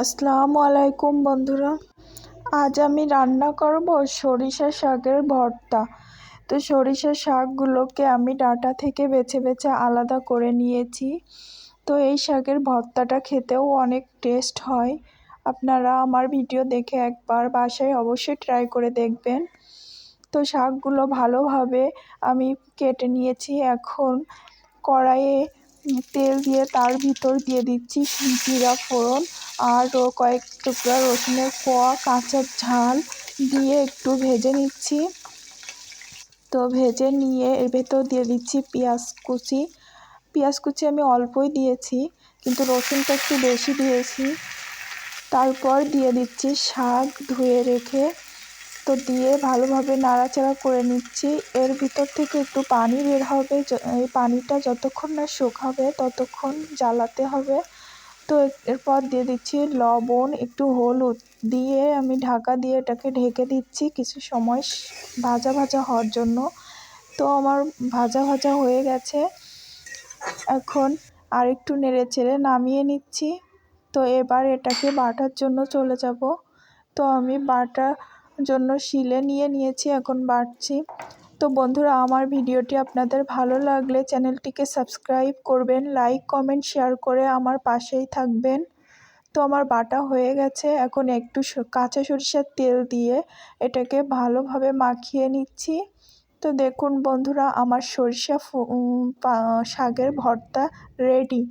আসসালামু আলাইকুম বন্ধুরা। আজ আমি রান্না করব সরিষা শাকের ভর্তা। তো সরিষা শাকগুলোকে আমি ডাটা থেকে বেছে বেছে আলাদা করে নিয়েছি। তো এই শাকের ভর্তাটা খেতেও অনেক টেস্ট হয়। আপনারা আমার ভিডিও দেখে একবার বাসায় অবশ্যই ট্রাই করে দেখবেন। তো শাকগুলো ভালোভাবে আমি কেটে নিয়েছি। এখন কড়াইয়ে তেল দিয়ে তার ভিতর দিয়ে দিচ্ছি জিরা ফোড়ন আরও কয়েক টুকরা রসুনের কোয়া, কাঁচা ঝাল দিয়ে একটু ভেজে নিচ্ছি। তো ভেজে নিয়ে এর ভেতর দিয়ে দিচ্ছি পেঁয়াজ কুচি। পেঁয়াজ কুচি আমি অল্পই দিয়েছি, কিন্তু রসুনটা একটু বেশি দিয়েছি। তারপর দিয়ে দিচ্ছি শাক ধুয়ে রেখে তো দিয়ে ভালোভাবে নাড়াচাড়া করে নিচ্ছি। এর ভিতর থেকে একটু পানি বের হবে। এই পানিটা যতক্ষণ না শুকাবে ততক্ষণ জ্বালাতে হবে। তো এরপর দিয়ে দিচ্ছি লবণ, একটু হলুদ দিয়ে আমি ঢাকা দিয়ে এটাকে ঢেকে দিচ্ছি কিছু সময় ভাজা ভাজা হওয়ার জন্য। তো আমার ভাজা ভাজা হয়ে গেছে। এখন আরেকটু নেড়ে চেড়ে নামিয়ে নিচ্ছি। তো এবার এটাকে বাটার জন্য চলে যাব। তো আমি বাটার জন্য শিলে নিয়ে নিয়েছি, এখন বাটছি তো বন্ধুরা, আমার ভিডিওটি আপনাদের ভালো লাগলে চ্যানেলটিকে সাবস্ক্রাইব করবেন, লাইক, কমেন্ট, শেয়ার করে আমার পাশেই থাকবেন। তো আমার বাটা হয়ে গেছে, এখন একটু কাঁচা সরিষার তেল দিয়ে এটাকে ভালোভাবে মাখিয়ে নিচ্ছি। তো দেখুন বন্ধুরা, আমার সরিষা শাকের ভর্তা রেডি।